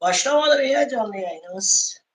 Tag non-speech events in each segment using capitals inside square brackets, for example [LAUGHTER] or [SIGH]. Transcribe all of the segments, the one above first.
Başlamadı ya canlı yayınımız?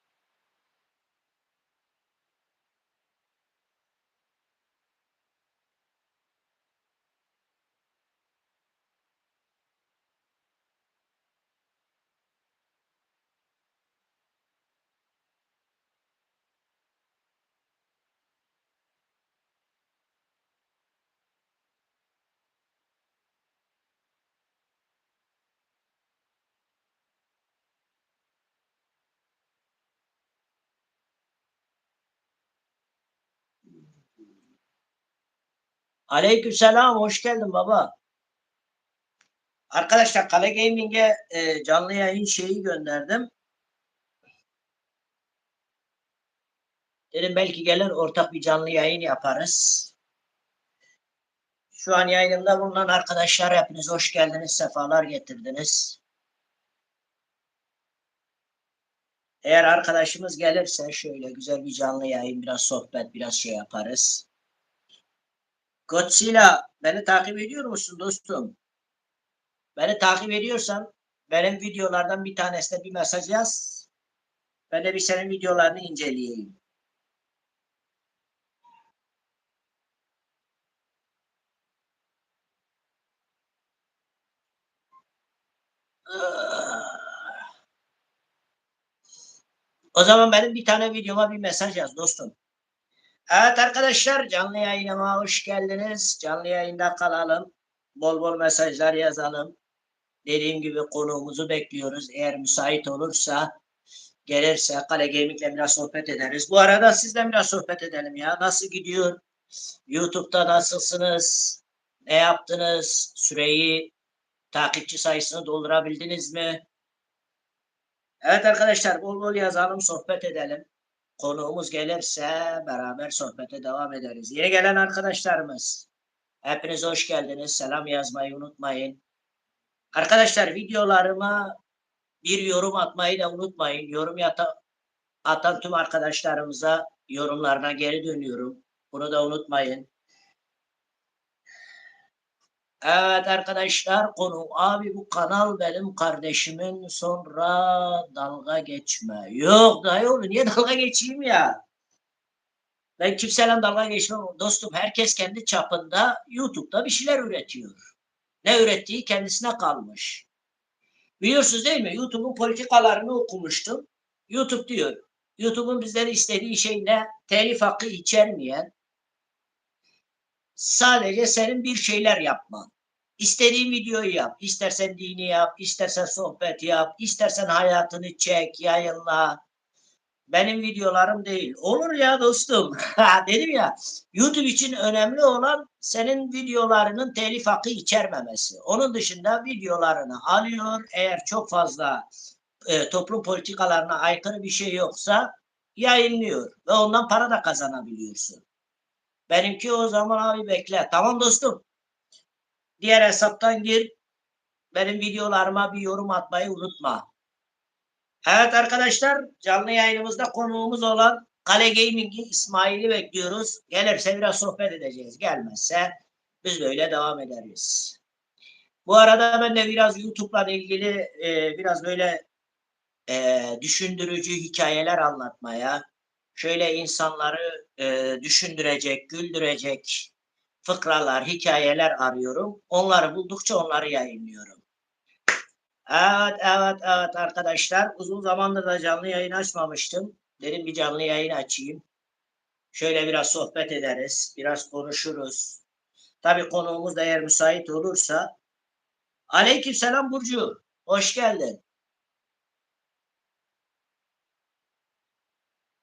Aleykümselam, hoş geldin baba. Arkadaşlar Kale Gaming'e e, canlı yayın şeyi gönderdim. Dedim belki gelir ortak bir canlı yayın yaparız. Şu an yayınımda bulunan arkadaşlar hepiniz hoş geldiniz, sefalar getirdiniz. Eğer arkadaşımız gelirse şöyle güzel bir canlı yayın, biraz sohbet, biraz şey yaparız. Godzilla beni takip ediyor musun dostum? Beni takip ediyorsan benim videolardan bir tanesine bir mesaj yaz. Ben de bir senin videolarını inceleyeyim. O zaman benim bir tane videoma bir mesaj yaz dostum. Evet arkadaşlar canlı yayınıma hoş geldiniz. Canlı yayında kalalım. Bol bol mesajlar yazalım. Dediğim gibi konuğumuzu bekliyoruz. Eğer müsait olursa gelirse Kale Gaming'le biraz sohbet ederiz. Bu arada sizle biraz sohbet edelim ya. Nasıl gidiyor? YouTube'da nasılsınız? Ne yaptınız? Süreyi, takipçi sayısını doldurabildiniz mi? Evet arkadaşlar bol bol yazalım, sohbet edelim. Konuğumuz gelirse beraber sohbete devam ederiz. Yeni gelen arkadaşlarımız, hepiniz hoş geldiniz. Selam yazmayı unutmayın. Arkadaşlar videolarıma bir yorum atmayı da unutmayın. Yorum yata, atan tüm arkadaşlarımıza yorumlarına geri dönüyorum. Bunu da unutmayın. Evet arkadaşlar konu abi bu kanal benim kardeşimin sonra dalga geçme. Yok dayı oğlu niye dalga geçeyim ya? Ben kimseyle dalga geçmem. Dostum herkes kendi çapında YouTube'da bir şeyler üretiyor. Ne ürettiği kendisine kalmış. Biliyorsunuz değil mi? YouTube'un politikalarını okumuştum. YouTube diyor. YouTube'un bizden istediği şey ne? Telif hakkı içermeyen, sadece senin bir şeyler yapman. İstediğin videoyu yap. İstersen dini yap, istersen sohbet yap, istersen hayatını çek, yayınla. Benim videolarım değil. Olur ya dostum. [LAUGHS] Dedim ya YouTube için önemli olan senin videolarının telif hakkı içermemesi. Onun dışında videolarını alıyor. Eğer çok fazla e, toplum politikalarına aykırı bir şey yoksa yayınlıyor. Ve ondan para da kazanabiliyorsun. Benimki o zaman abi bekle. Tamam dostum. Diğer hesaptan gir. Benim videolarıma bir yorum atmayı unutma. Evet arkadaşlar canlı yayınımızda konuğumuz olan Kale Gaming'i İsmail'i bekliyoruz. Gelirse biraz sohbet edeceğiz. Gelmezse biz böyle devam ederiz. Bu arada ben de biraz YouTube'la ilgili e, biraz böyle e, düşündürücü hikayeler anlatmaya, şöyle insanları e, düşündürecek, güldürecek fıkralar, hikayeler arıyorum. Onları buldukça onları yayınlıyorum. Evet, evet, evet arkadaşlar. Uzun zamandır da canlı yayın açmamıştım. Dedim bir canlı yayın açayım. Şöyle biraz sohbet ederiz, biraz konuşuruz. Tabii konuğumuz da eğer müsait olursa. Aleykümselam Burcu. Hoş geldin.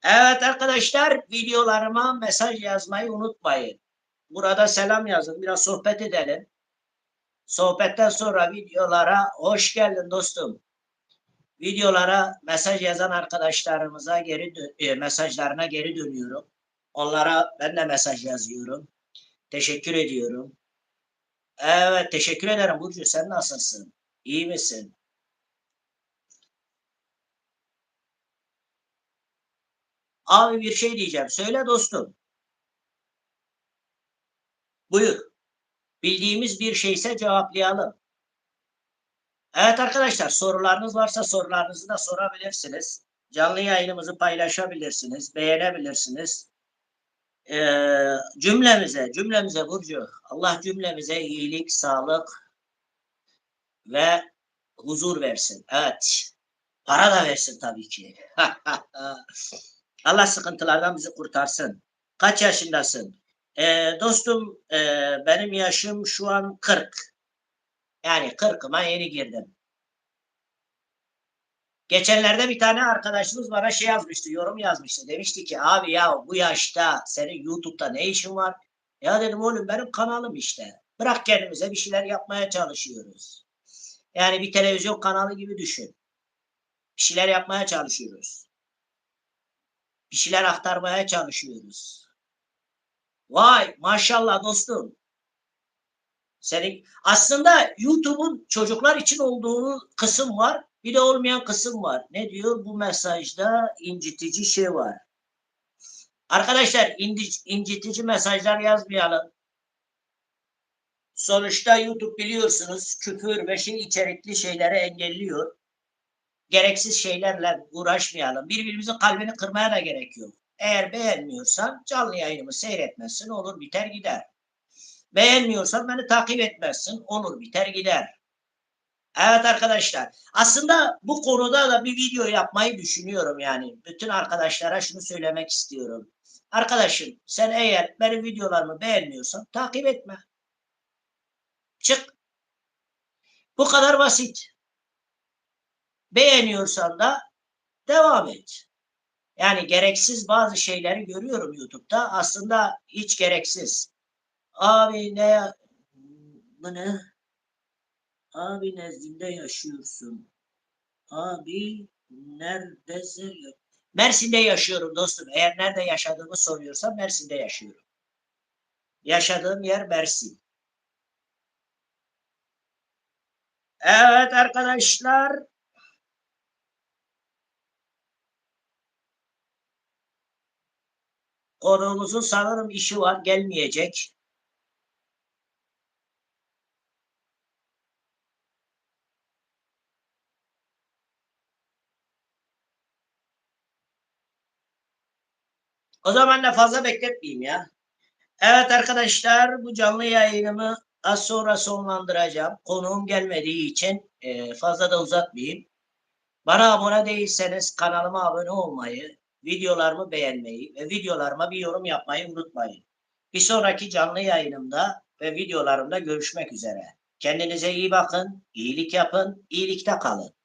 Evet arkadaşlar videolarıma mesaj yazmayı unutmayın. Burada selam yazın. Biraz sohbet edelim. Sohbetten sonra videolara hoş geldin dostum. Videolara mesaj yazan arkadaşlarımıza geri e, mesajlarına geri dönüyorum. Onlara ben de mesaj yazıyorum. Teşekkür ediyorum. Evet teşekkür ederim Burcu. Sen nasılsın? İyi misin? Abi bir şey diyeceğim. Söyle dostum. Buyur. Bildiğimiz bir şeyse cevaplayalım. Evet arkadaşlar sorularınız varsa sorularınızı da sorabilirsiniz. Canlı yayınımızı paylaşabilirsiniz, beğenebilirsiniz. Ee, cümlemize, cümlemize Burcu, Allah cümlemize iyilik, sağlık ve huzur versin. Evet. Para da versin tabii ki. [LAUGHS] Allah sıkıntılardan bizi kurtarsın. Kaç yaşındasın? Ee, dostum e, benim yaşım şu an 40. Yani 40'ıma yeni girdim. Geçenlerde bir tane arkadaşımız bana şey yazmıştı, yorum yazmıştı. Demişti ki abi ya bu yaşta senin YouTube'da ne işin var? Ya dedim oğlum benim kanalım işte. Bırak kendimize bir şeyler yapmaya çalışıyoruz. Yani bir televizyon kanalı gibi düşün. Bir şeyler yapmaya çalışıyoruz. Bir şeyler aktarmaya çalışıyoruz. Vay maşallah dostum. Senin aslında YouTube'un çocuklar için olduğunu kısım var. Bir de olmayan kısım var. Ne diyor? Bu mesajda incitici şey var. Arkadaşlar inci- incitici mesajlar yazmayalım. Sonuçta YouTube biliyorsunuz küfür ve şey içerikli şeyleri engelliyor. Gereksiz şeylerle uğraşmayalım. Birbirimizin kalbini kırmaya da gerek yok. Eğer beğenmiyorsan canlı yayınımı seyretmezsin olur biter gider. Beğenmiyorsan beni takip etmezsin olur biter gider. Evet arkadaşlar. Aslında bu konuda da bir video yapmayı düşünüyorum yani. Bütün arkadaşlara şunu söylemek istiyorum. Arkadaşım sen eğer benim videolarımı beğenmiyorsan takip etme. Çık. Bu kadar basit. Beğeniyorsan da devam et. Yani gereksiz bazı şeyleri görüyorum YouTube'da. Aslında hiç gereksiz. Abi ne bu ne? Abi nezdinde yaşıyorsun. Abi neredesin? Mersin'de yaşıyorum dostum. Eğer nerede yaşadığımı soruyorsan Mersin'de yaşıyorum. Yaşadığım yer Mersin. Evet arkadaşlar. Konuğumuzun sanırım işi var gelmeyecek. O zaman da fazla bekletmeyeyim ya. Evet arkadaşlar bu canlı yayınımı az sonra sonlandıracağım. Konuğum gelmediği için e, fazla da uzatmayayım. Bana abone değilseniz kanalıma abone olmayı, videolarımı beğenmeyi ve videolarıma bir yorum yapmayı unutmayın. Bir sonraki canlı yayınımda ve videolarımda görüşmek üzere. Kendinize iyi bakın, iyilik yapın, iyilikte kalın.